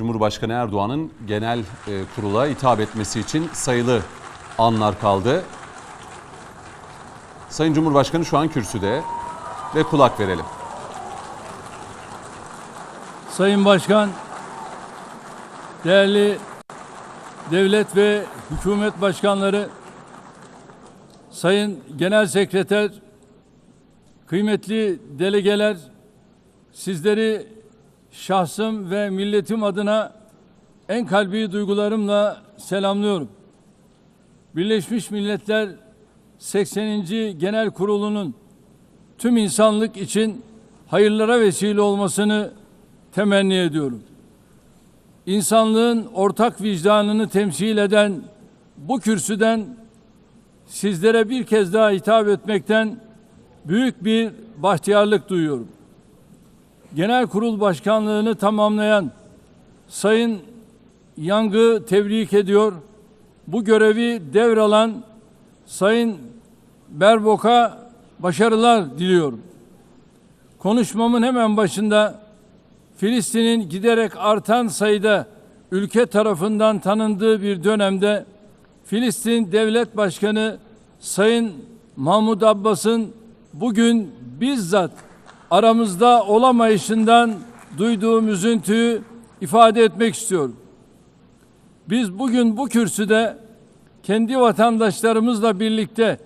Cumhurbaşkanı Erdoğan'ın genel e, kurula hitap etmesi için sayılı anlar kaldı. Sayın Cumhurbaşkanı şu an kürsüde ve kulak verelim. Sayın Başkan, değerli devlet ve hükümet başkanları, Sayın Genel Sekreter, kıymetli delegeler, sizleri şahsım ve milletim adına en kalbi duygularımla selamlıyorum. Birleşmiş Milletler 80. Genel Kurulu'nun tüm insanlık için hayırlara vesile olmasını temenni ediyorum. İnsanlığın ortak vicdanını temsil eden bu kürsüden sizlere bir kez daha hitap etmekten büyük bir bahtiyarlık duyuyorum. Genel Kurul Başkanlığını tamamlayan Sayın Yang'ı tebrik ediyor. Bu görevi devralan Sayın Berbok'a başarılar diliyorum. Konuşmamın hemen başında Filistin'in giderek artan sayıda ülke tarafından tanındığı bir dönemde Filistin Devlet Başkanı Sayın Mahmud Abbas'ın bugün bizzat aramızda olamayışından duyduğum üzüntüyü ifade etmek istiyorum. Biz bugün bu kürsüde kendi vatandaşlarımızla birlikte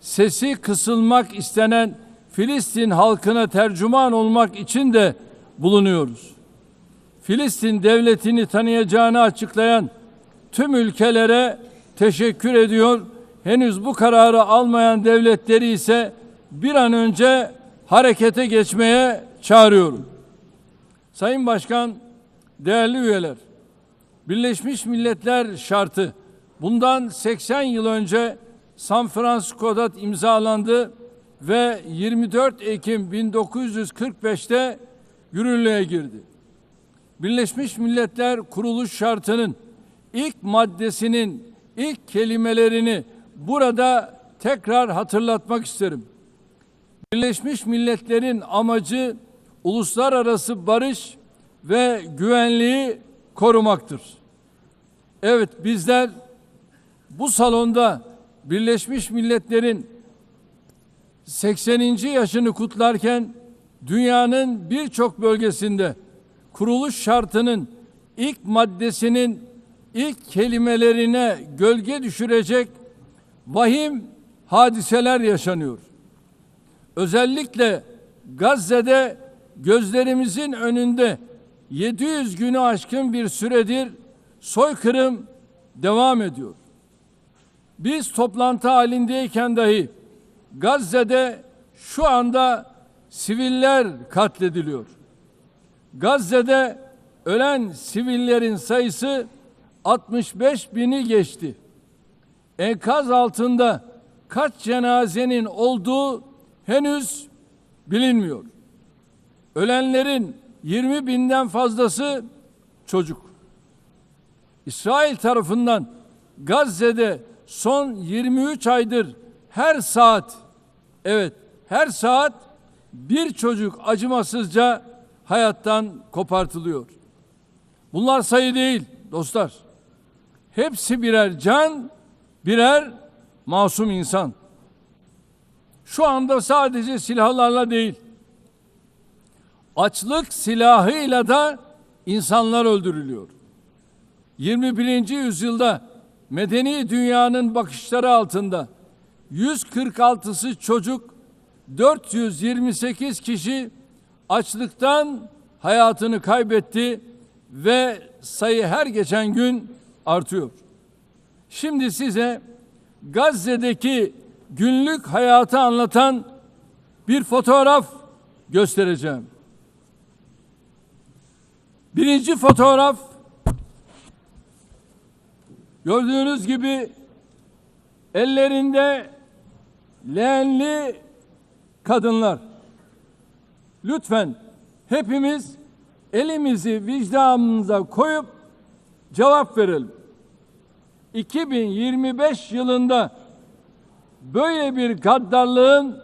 sesi kısılmak istenen Filistin halkına tercüman olmak için de bulunuyoruz. Filistin devletini tanıyacağını açıklayan tüm ülkelere teşekkür ediyor. Henüz bu kararı almayan devletleri ise bir an önce harekete geçmeye çağırıyorum. Sayın Başkan, değerli üyeler, Birleşmiş Milletler şartı bundan 80 yıl önce San Francisco'da imzalandı ve 24 Ekim 1945'te yürürlüğe girdi. Birleşmiş Milletler kuruluş şartının ilk maddesinin ilk kelimelerini burada tekrar hatırlatmak isterim. Birleşmiş Milletler'in amacı uluslararası barış ve güvenliği korumaktır. Evet bizler bu salonda Birleşmiş Milletler'in 80. yaşını kutlarken dünyanın birçok bölgesinde kuruluş şartının ilk maddesinin ilk kelimelerine gölge düşürecek vahim hadiseler yaşanıyor. Özellikle Gazze'de gözlerimizin önünde 700 günü aşkın bir süredir soykırım devam ediyor. Biz toplantı halindeyken dahi Gazze'de şu anda siviller katlediliyor. Gazze'de ölen sivillerin sayısı 65 bini geçti. Enkaz altında kaç cenazenin olduğu henüz bilinmiyor. Ölenlerin 20 binden fazlası çocuk. İsrail tarafından Gazze'de son 23 aydır her saat evet her saat bir çocuk acımasızca hayattan kopartılıyor. Bunlar sayı değil dostlar. Hepsi birer can, birer masum insan. Şu anda sadece silahlarla değil, açlık silahıyla da insanlar öldürülüyor. 21. yüzyılda medeni dünyanın bakışları altında 146'sı çocuk, 428 kişi açlıktan hayatını kaybetti ve sayı her geçen gün artıyor. Şimdi size Gazze'deki günlük hayatı anlatan bir fotoğraf göstereceğim. Birinci fotoğraf gördüğünüz gibi ellerinde leğenli kadınlar. Lütfen hepimiz elimizi vicdanımıza koyup cevap verelim. 2025 yılında böyle bir gaddarlığın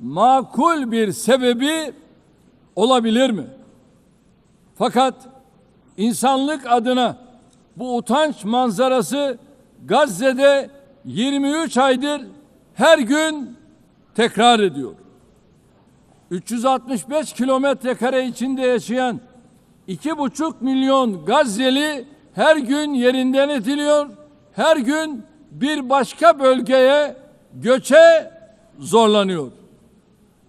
makul bir sebebi olabilir mi? Fakat insanlık adına bu utanç manzarası Gazze'de 23 aydır her gün tekrar ediyor. 365 kilometre kare içinde yaşayan iki buçuk milyon Gazze'li her gün yerinden ediliyor. Her gün bir başka bölgeye göçe zorlanıyor.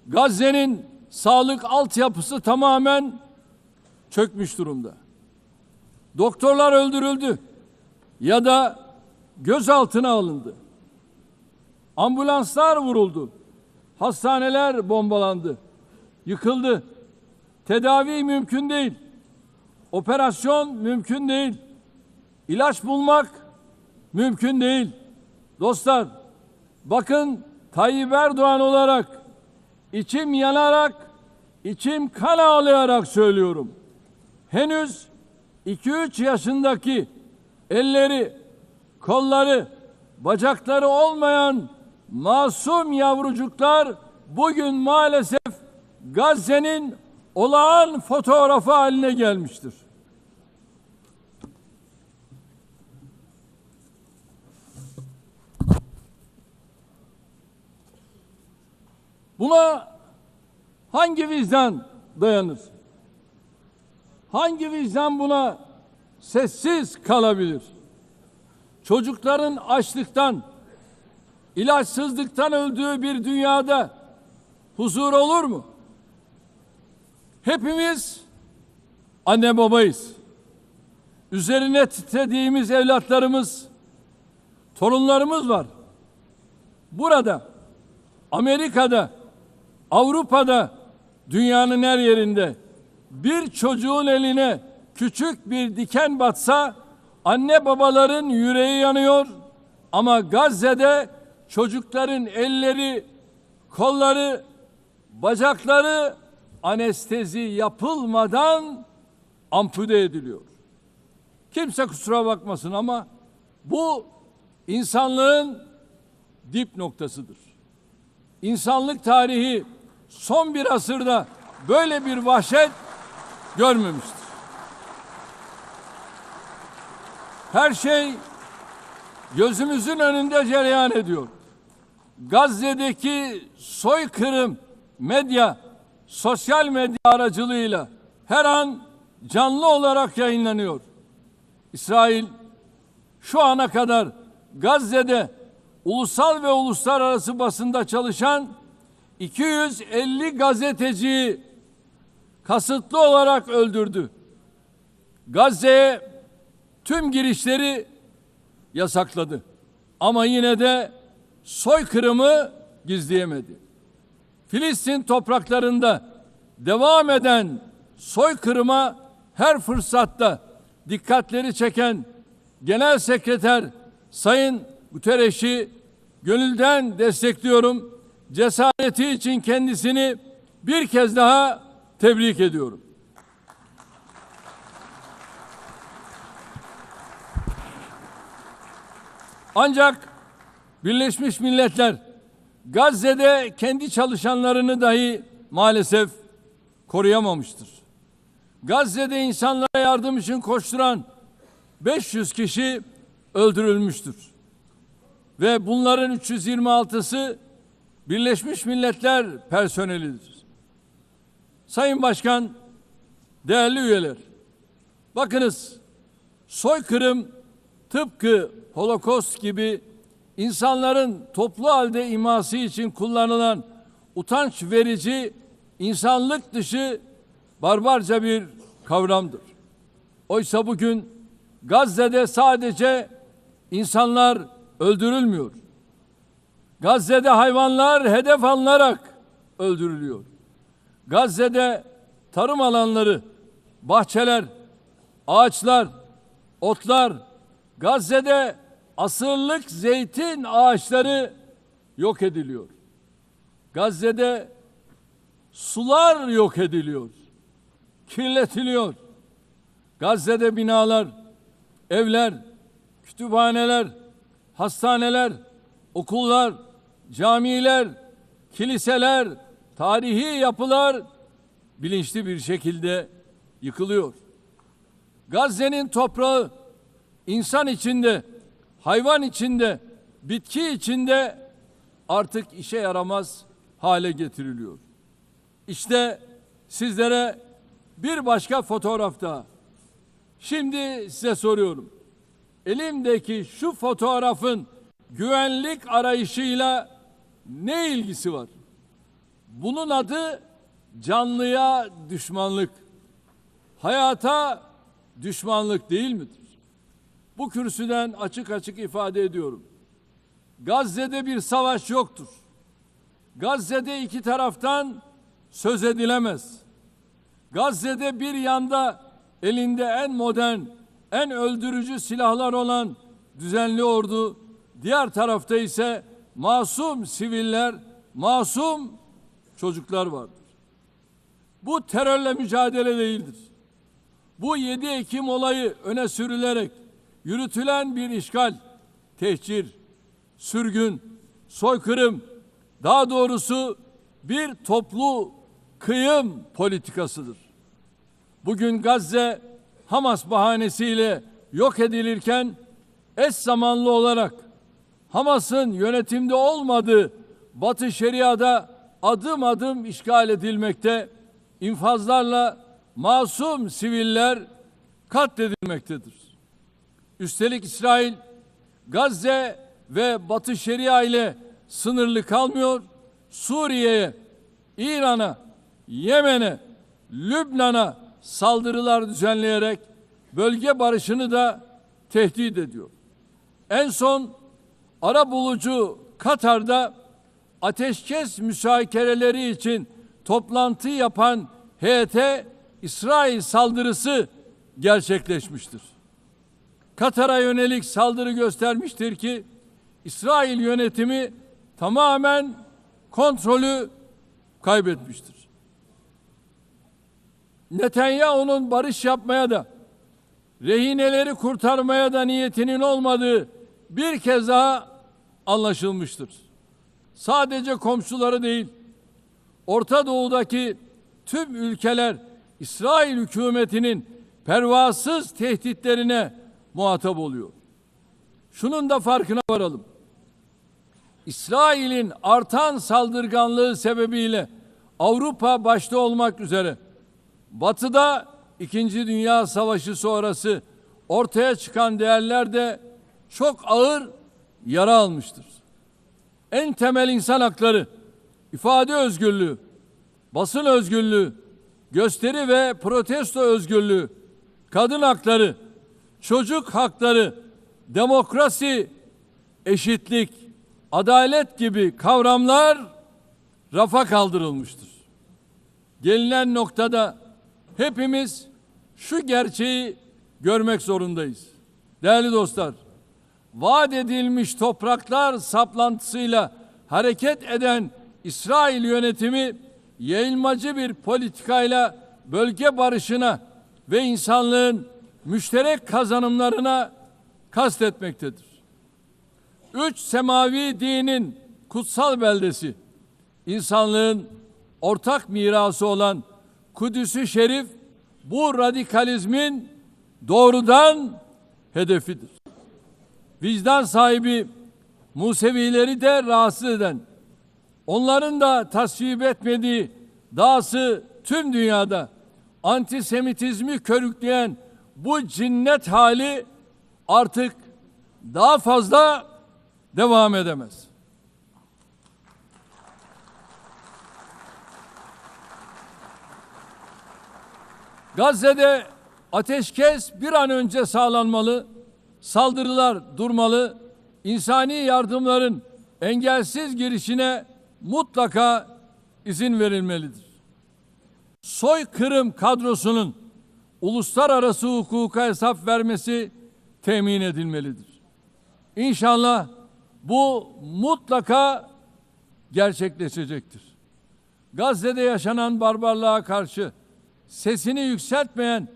Gazze'nin sağlık altyapısı tamamen çökmüş durumda. Doktorlar öldürüldü ya da gözaltına alındı. Ambulanslar vuruldu. Hastaneler bombalandı. Yıkıldı. Tedavi mümkün değil. Operasyon mümkün değil. İlaç bulmak mümkün değil. Dostlar, bakın Tayyip Erdoğan olarak içim yanarak, içim kan ağlayarak söylüyorum. Henüz 2-3 yaşındaki elleri, kolları, bacakları olmayan masum yavrucuklar bugün maalesef Gazze'nin olağan fotoğrafı haline gelmiştir. Buna hangi vicdan dayanır? Hangi vicdan buna sessiz kalabilir? Çocukların açlıktan, ilaçsızlıktan öldüğü bir dünyada huzur olur mu? Hepimiz anne babayız. Üzerine titrediğimiz evlatlarımız, torunlarımız var. Burada, Amerika'da, Avrupa'da, dünyanın her yerinde bir çocuğun eline küçük bir diken batsa anne babaların yüreği yanıyor ama Gazze'de çocukların elleri, kolları, bacakları anestezi yapılmadan ampute ediliyor. Kimse kusura bakmasın ama bu insanlığın dip noktasıdır. İnsanlık tarihi son bir asırda böyle bir vahşet görmemiştir. Her şey gözümüzün önünde cereyan ediyor. Gazze'deki soykırım medya, sosyal medya aracılığıyla her an canlı olarak yayınlanıyor. İsrail şu ana kadar Gazze'de ulusal ve uluslararası basında çalışan 250 gazeteciyi kasıtlı olarak öldürdü. Gazze'ye tüm girişleri yasakladı. Ama yine de soykırımı gizleyemedi. Filistin topraklarında devam eden soykırıma her fırsatta dikkatleri çeken Genel Sekreter Sayın Guterres'i gönülden destekliyorum. Cesareti için kendisini bir kez daha tebrik ediyorum. Ancak Birleşmiş Milletler Gazze'de kendi çalışanlarını dahi maalesef koruyamamıştır. Gazze'de insanlara yardım için koşturan 500 kişi öldürülmüştür. Ve bunların 326'sı Birleşmiş Milletler personelidir. Sayın Başkan, değerli üyeler, bakınız soykırım tıpkı Holokost gibi insanların toplu halde iması için kullanılan utanç verici, insanlık dışı barbarca bir kavramdır. Oysa bugün Gazze'de sadece insanlar öldürülmüyor. Gazze'de hayvanlar hedef alınarak öldürülüyor. Gazze'de tarım alanları, bahçeler, ağaçlar, otlar, Gazze'de asırlık zeytin ağaçları yok ediliyor. Gazze'de sular yok ediliyor. Kirletiliyor. Gazze'de binalar, evler, kütüphaneler, hastaneler, okullar, camiler, kiliseler, tarihi yapılar bilinçli bir şekilde yıkılıyor. Gazze'nin toprağı insan içinde, hayvan içinde, bitki içinde artık işe yaramaz hale getiriliyor. İşte sizlere bir başka fotoğraf daha. Şimdi size soruyorum. Elimdeki şu fotoğrafın güvenlik arayışıyla ne ilgisi var? Bunun adı canlıya düşmanlık. Hayata düşmanlık değil midir? Bu kürsüden açık açık ifade ediyorum. Gazze'de bir savaş yoktur. Gazze'de iki taraftan söz edilemez. Gazze'de bir yanda elinde en modern, en öldürücü silahlar olan düzenli ordu, diğer tarafta ise masum siviller, masum çocuklar vardır. Bu terörle mücadele değildir. Bu 7 Ekim olayı öne sürülerek yürütülen bir işgal, tehcir, sürgün, soykırım, daha doğrusu bir toplu kıyım politikasıdır. Bugün Gazze Hamas bahanesiyle yok edilirken eş zamanlı olarak Hamas'ın yönetimde olmadığı Batı Şeria'da adım adım işgal edilmekte, infazlarla masum siviller katledilmektedir. Üstelik İsrail Gazze ve Batı Şeria ile sınırlı kalmıyor, Suriye'ye, İran'a, Yemen'e, Lübnan'a saldırılar düzenleyerek bölge barışını da tehdit ediyor. En son ara bulucu Katar'da ateşkes müsakereleri için toplantı yapan heyete İsrail saldırısı gerçekleşmiştir. Katar'a yönelik saldırı göstermiştir ki İsrail yönetimi tamamen kontrolü kaybetmiştir. Netanyahu'nun barış yapmaya da rehineleri kurtarmaya da niyetinin olmadığı bir kez daha anlaşılmıştır. Sadece komşuları değil, Orta Doğu'daki tüm ülkeler İsrail hükümetinin pervasız tehditlerine muhatap oluyor. Şunun da farkına varalım. İsrail'in artan saldırganlığı sebebiyle Avrupa başta olmak üzere Batı'da İkinci Dünya Savaşı sonrası ortaya çıkan değerler de çok ağır yara almıştır. En temel insan hakları, ifade özgürlüğü, basın özgürlüğü, gösteri ve protesto özgürlüğü, kadın hakları, çocuk hakları, demokrasi, eşitlik, adalet gibi kavramlar rafa kaldırılmıştır. Gelinen noktada hepimiz şu gerçeği görmek zorundayız. Değerli dostlar, vaat edilmiş topraklar saplantısıyla hareket eden İsrail yönetimi yayılmacı bir politikayla bölge barışına ve insanlığın müşterek kazanımlarına kastetmektedir. Üç semavi dinin kutsal beldesi, insanlığın ortak mirası olan Kudüs-ü Şerif bu radikalizmin doğrudan hedefidir. Vicdan sahibi Musevileri de rahatsız eden, onların da tasvip etmediği dahası tüm dünyada antisemitizmi körükleyen bu cinnet hali artık daha fazla devam edemez. Gazze'de ateşkes bir an önce sağlanmalı, saldırılar durmalı, insani yardımların engelsiz girişine mutlaka izin verilmelidir. Soykırım kadrosunun uluslararası hukuka hesap vermesi temin edilmelidir. İnşallah bu mutlaka gerçekleşecektir. Gazze'de yaşanan barbarlığa karşı sesini yükseltmeyen,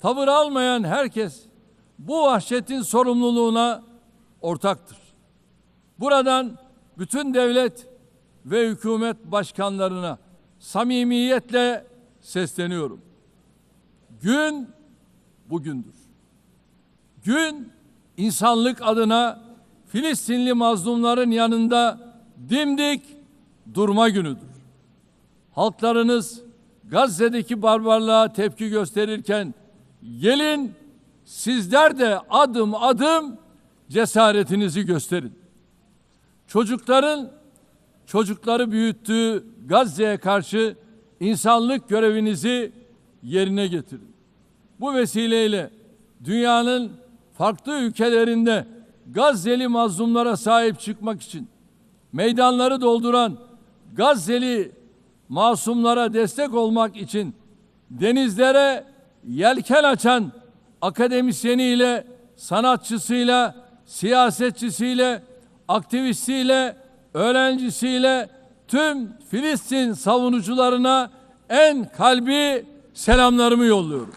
tavır almayan herkes bu vahşetin sorumluluğuna ortaktır. Buradan bütün devlet ve hükümet başkanlarına samimiyetle sesleniyorum. Gün bugündür. Gün insanlık adına Filistinli mazlumların yanında dimdik durma günüdür. Halklarınız Gazze'deki barbarlığa tepki gösterirken gelin sizler de adım adım cesaretinizi gösterin. Çocukların çocukları büyüttüğü Gazze'ye karşı insanlık görevinizi yerine getirin. Bu vesileyle dünyanın farklı ülkelerinde Gazze'li mazlumlara sahip çıkmak için meydanları dolduran Gazze'li masumlara destek olmak için denizlere yelken açan akademisyeniyle, sanatçısıyla, siyasetçisiyle, aktivistiyle, öğrencisiyle tüm Filistin savunucularına en kalbi selamlarımı yolluyorum.